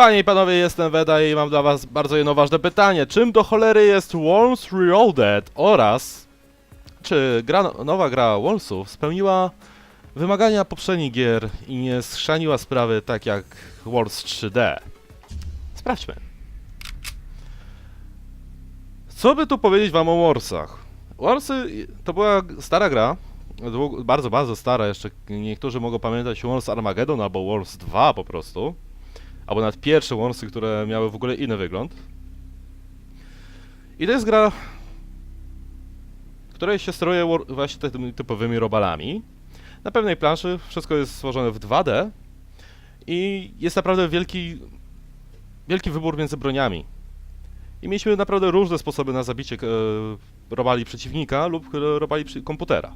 Panie i panowie, jestem Weda i mam dla was bardzo jedno ważne pytanie. Czym do cholery jest Worms Reloaded oraz czy gra, nowa gra Wormsów spełniła wymagania poprzednich gier i nie schrzaniła sprawy tak jak Worms 3D? Sprawdźmy. Co by tu powiedzieć wam o Warsach? Warsy to była stara gra, bardzo, bardzo stara, jeszcze niektórzy mogą pamiętać Wars Armageddon albo Wars 2 po prostu albo nawet pierwsze Wormsy, które miały w ogóle inny wygląd. I to jest gra, której się steruje właśnie tymi typowymi robalami. Na pewnej planszy wszystko jest stworzone w 2D i jest naprawdę wielki, wielki wybór między broniami. I mieliśmy naprawdę różne sposoby na zabicie e, robali przeciwnika lub e, robali komputera.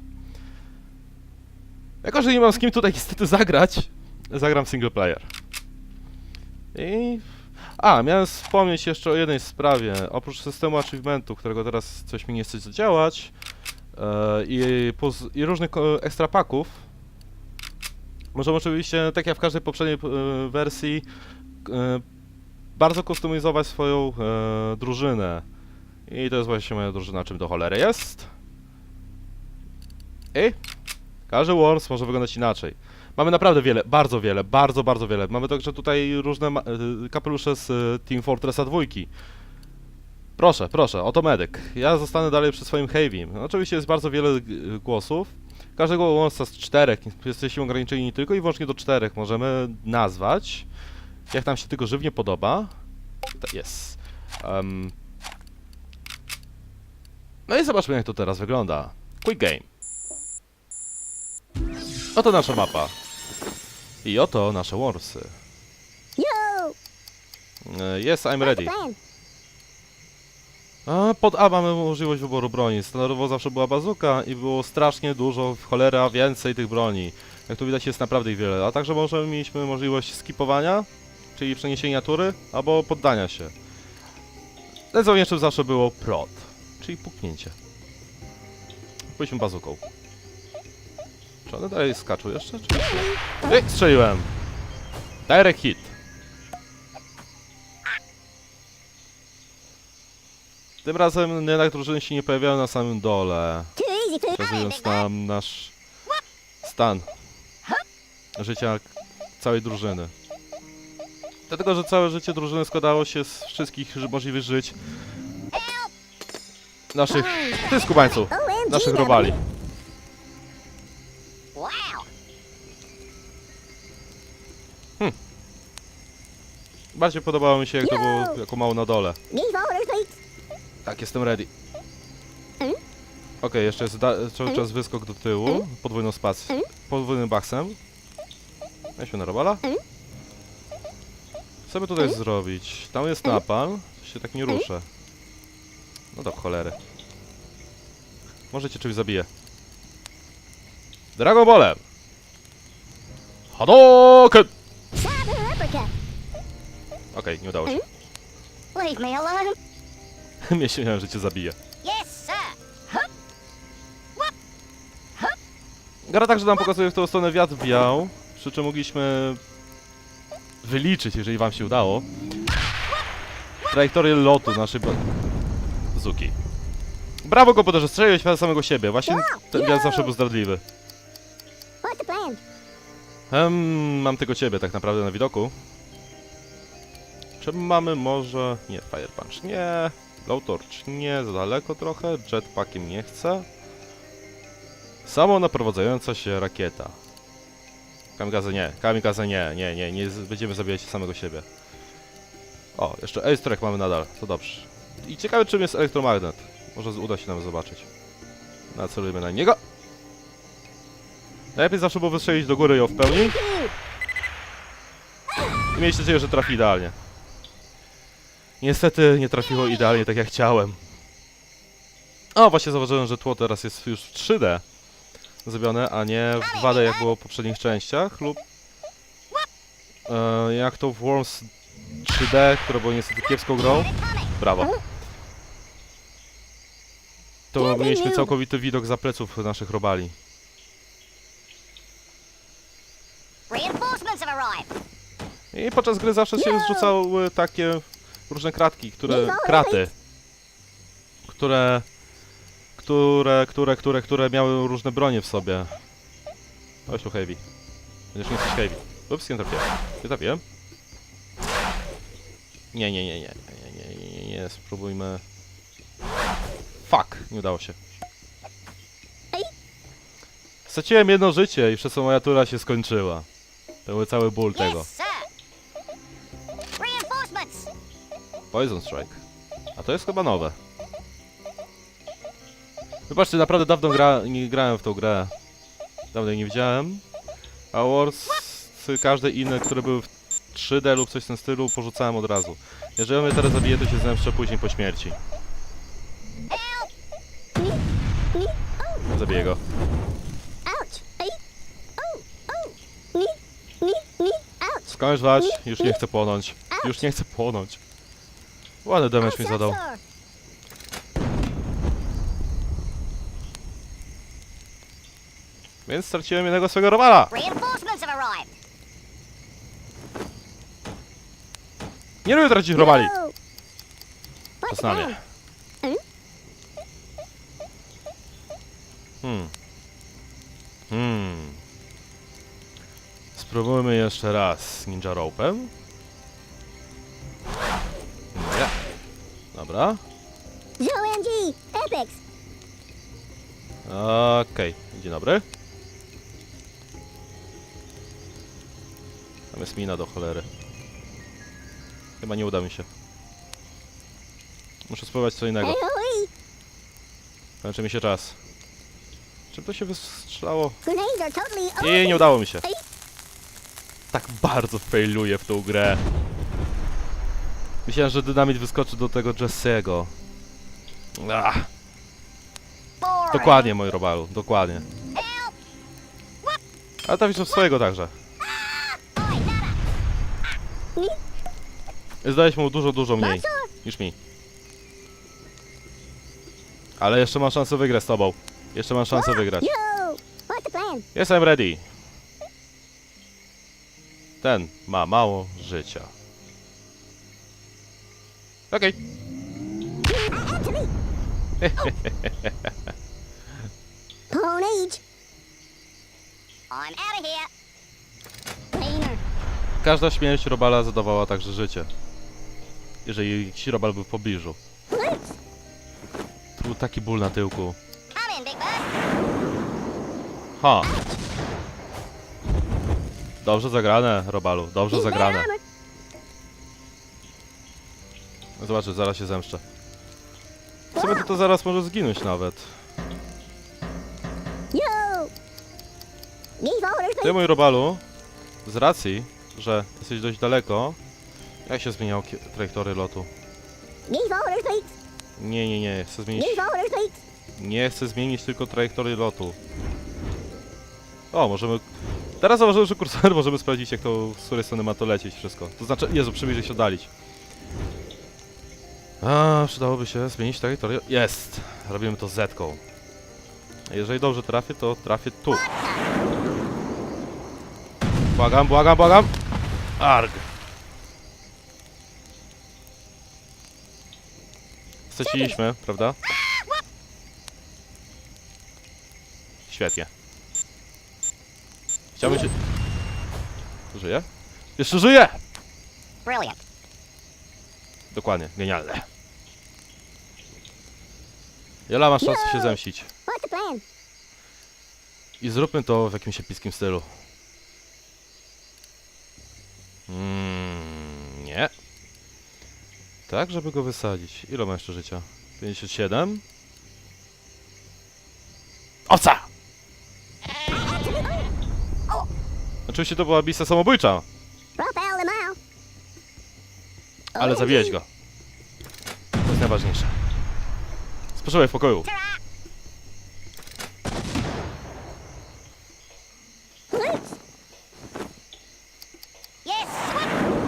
Jako, że nie mam z kim tutaj niestety zagrać, zagram single player. I... A, miałem wspomnieć jeszcze o jednej sprawie. Oprócz systemu achievementu, którego teraz coś mi nie chce zadziałać e, i, i różnych ko- extra paków, możemy oczywiście, tak jak w każdej poprzedniej e, wersji, e, bardzo kustomizować swoją e, drużynę. I to jest właśnie moja drużyna, czym do cholery jest. I każdy Worms może wyglądać inaczej. Mamy naprawdę wiele, bardzo wiele, bardzo, bardzo wiele. Mamy także tutaj różne y, kapelusze z y, Team Fortressa 2. Proszę, proszę, oto medyk. Ja zostanę dalej przy swoim Heavy. No, oczywiście jest bardzo wiele y, głosów. Każdego łączca z czterech. Jesteśmy ograniczeni tylko i wyłącznie do czterech. Możemy nazwać, jak nam się tylko żywnie podoba. Jest. Em. No i zobaczmy, jak to teraz wygląda. Quick game. Oto nasza mapa. I oto nasze Warsy. E, Yes, I'm ready. A, pod A mamy możliwość wyboru broni. Standardowo zawsze była bazuka i było strasznie dużo, w cholera więcej tych broni. Jak tu widać jest naprawdę ich wiele. A także możemy mieliśmy możliwość skipowania, czyli przeniesienia tury, albo poddania się. Najważniejszym zawsze było prot, czyli puknięcie. Pójdźmy bazuką. Czy one dalej skaczą jeszcze? Czy... Ej, strzeliłem! Direct hit. Tym razem jednak drużyny się nie pojawiają na samym dole, wskazując nam nasz stan życia całej drużyny. Dlatego, że całe życie drużyny składało się z wszystkich możliwych żyć naszych, ty skubańców, naszych robali. Bardziej podobało mi się jak to było jako mało na dole. Tak, jestem ready. Mm. Okej, jeszcze jest cały czas wyskok do tyłu, podwójną spację, Mm. podwójnym baksem. Weźmy na robala. Mm. Co by tutaj zrobić? Tam jest napal, się tak nie ruszę. No do cholery. Może cię czymś zabije. Dragon Ballem! Okej, nie udało się. Leave me alone. Myślałem, że cię zabije. Yes, sir. Gra także nam pokazuje, w którą stronę wiatr wiał, przy czym mogliśmy wyliczyć, jeżeli wam się udało, trajektorię lotu naszej ba- bazuki. Brawo komputerze, strzeliłeś w samego siebie, właśnie ten wiatr zawsze był zdradliwy. What's the plan? Em, mam tylko ciebie tak naprawdę na widoku. Czy mamy może... Nie, Fire Punch nie, Low Torch nie, za daleko trochę, Jetpackiem nie chcę. Samo naprowadzająca się rakieta. Kamikaze nie, kamikaze nie, nie, nie, nie, będziemy zabijać samego siebie. O, jeszcze Track mamy nadal, to dobrze. I ciekawe czym jest elektromagnet. Może uda się nam zobaczyć. Nacelujemy na niego. Najlepiej zawsze było wystrzelić do góry ją w pełni. I mieć nadzieję, że trafi idealnie. Niestety nie trafiło idealnie tak jak chciałem. O, właśnie zauważyłem, że tło teraz jest już w 3D zrobione, a nie w 2D jak było w poprzednich częściach lub e, jak to w Worms 3D, które było niestety kiepską grą. Brawo. To mieliśmy całkowity widok za pleców naszych robali. I podczas gry zawsze się No. zrzucały takie różne kratki, które... Kraty, które... które, które, które, które miały różne bronie w sobie. Chodź tu heavy. Będziesz nie heavy. Ups, nie trafiłem. Nie trafiłem. Nie, nie, nie, nie, nie, nie, nie, nie, nie, spróbujmy... Fuck, nie udało się. Straciłem jedno życie i przez to moja tura się skończyła. To był cały ból tego. Poison Strike. A to jest chyba nowe. Wybaczcie, naprawdę dawno gra, nie grałem w tą grę. Dawno jej nie widziałem. A Wars, każde inne, które były w 3D lub coś w tym stylu, porzucałem od razu. Jeżeli mnie teraz zabije, to się zemszczę później po śmierci. Zabiję go. Skończ wać, już nie chcę płonąć. Już nie chcę płonąć. Ładny damage mi zadał. Więc straciłem jednego swojego rywala. Nie lubię tracić robali. Poznanie. Hmm. Hmm. Spróbujmy jeszcze raz ninja rope'em. Dobra. ZOMG. Epics. Okej. Dzień dobry. Tam jest mina do cholery. Chyba nie uda mi się. Muszę spróbować co innego. Kończy mi się czas. Czym to się wystrzelało? Grenades are totally I nie udało mi się. Tak bardzo failuję w tą grę. Myślałem, że dynamit wyskoczy do tego Jesse'ego. Boring. dokładnie, mój robalu, dokładnie. Ale tam widzę swojego także. Zdałeś mu dużo, dużo mniej niż mi. Ale jeszcze mam szansę wygrać z tobą. Jeszcze mam szansę wygrać. Jestem ready. Ten ma mało życia. Okej. To me. Pwn age. I'm out of here. Cleaner. Każda śmierć Robala zadawała także życie. Jeżeli jakiś Robal był w pobliżu. To był taki ból na tyłku. Come in, Big Bird. Ha! Dobrze zagrane, Robalu, dobrze zagrane. Armored. Zobaczę, zaraz się zemszczę. W sumie to, to zaraz może zginąć nawet. Ty, mój Robalu, z racji, że jesteś dość daleko, jak się zmieniał trajektorię lotu? Nie, nie, nie, chcę zmienić... Nie chcę zmienić tylko trajektorię lotu. O, możemy... Teraz zauważyłem, że kursor możemy sprawdzić, jak to, z której strony ma to lecieć wszystko. To znaczy, Jezu, przybliżyć się oddalić. A, przydałoby się zmienić trajektorię. Jest! Robimy to. A Jeżeli dobrze trafię, to trafię tu. Błagam, błagam, błagam! Arg! Straciliśmy, prawda? Świetnie. Chciałbym się... Żyje? Jeszcze żyje! Dokładnie, genialne. Jola, masz szansę się zemścić. What's the plan? I zróbmy to w jakimś epickim stylu. Mm, nie. Tak, żeby go wysadzić. Ile ma jeszcze życia? 57? Owca! Oczywiście to była bisa samobójcza, ale zabiłeś go. To jest najważniejsze. Spoczywaj w pokoju.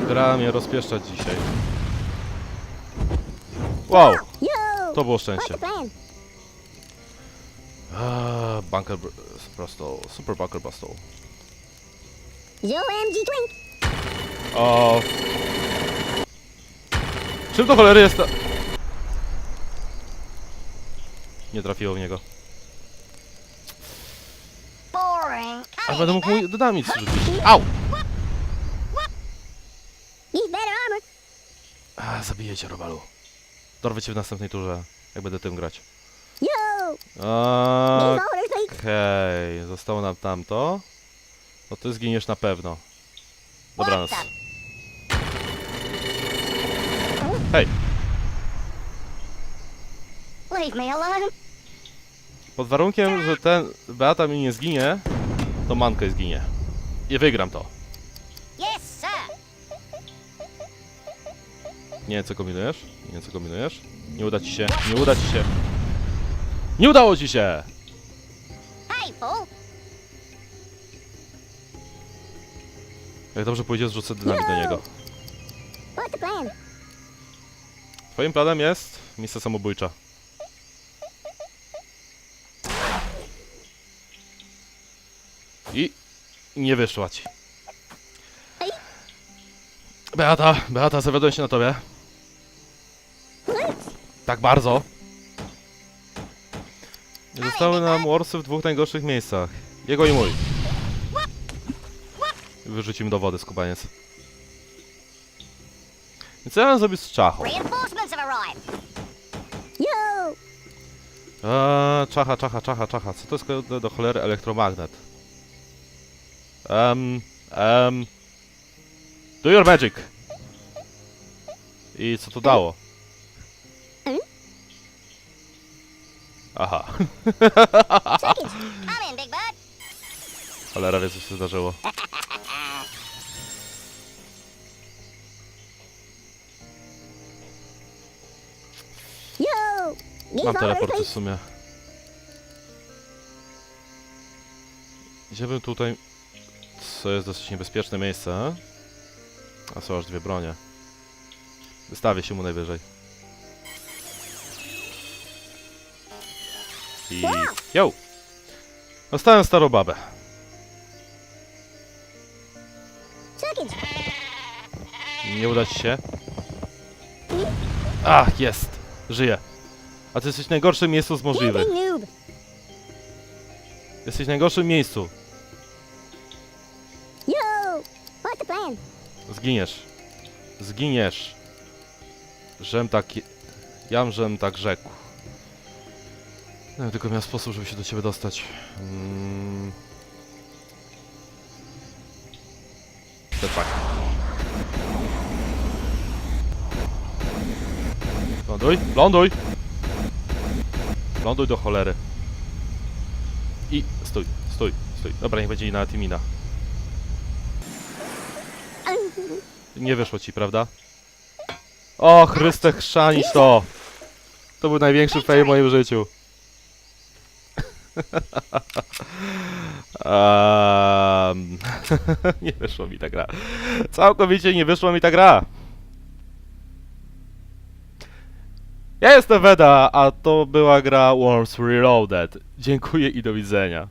Gra mnie rozpieszczać dzisiaj. Wow! To było szczęście. Ah, bunker prosto, super bunker prosto. O. Czym to cholery jest ta... Nie trafiło w niego. A będę mógł mój dynamit rzucić. Au! A, zabiję cię, Robalu. Dorwę cię w następnej turze, jak będę tym grać. Okej, zostało nam tamto. No ty zginiesz na pewno. Dobranoc. Hej, Leave me alone. Pod warunkiem, że ten Beata mi nie zginie, to Mankę zginie. I wygram to. Yes, sir. Nie wiem co kombinujesz? Nie wiem co kombinujesz? Nie uda ci się, nie uda ci się. Nie udało ci się! Hey. Jak dobrze pójdzie, zrzucę dynamit do niego. What's the plan? Twoim planem jest misja samobójcza. I nie wyszła ci. Beata, Beata, zawiodłem się na tobie. Tak bardzo. Nie Zostały nam Warsy w dwóch najgorszych miejscach. Jego i mój. Wyrzucimy do wody skubaniec. Więc co ja mam zrobić z czachą? Eee, czacha, czacha, czacha, czacha. Co to jest do, do cholery elektromagnet? Um, um. Do your magic! I co to dało? Aha, cholera wie co się zdarzyło. Mam teleporty w sumie. Gdzie bym tutaj... Co jest dosyć niebezpieczne miejsce. A są aż dwie bronie. Wystawię się mu najwyżej. I... Yo! Dostałem starą babę. Nie uda ci się? Ach, jest! Żyję. A ty jesteś w najgorszym miejscu z możliwych. Jesteś w najgorszym miejscu. Zginiesz. Zginiesz. Żem tak... Jam, żem tak rzekł. No, tylko miał sposób, żeby się do ciebie dostać. Mm. tak. Ląduj, ląduj! Ląduj do cholery. I stój, stój, stój. Dobra, niech będzie na Timina. Nie wyszło ci, prawda? O, Chryste, chrzanić to! To był największy fail w moim życiu. um, nie wyszło mi ta gra. Całkowicie nie wyszła mi ta gra. Ja jestem Weda, a to była gra Worms Reloaded. Dziękuję i do widzenia.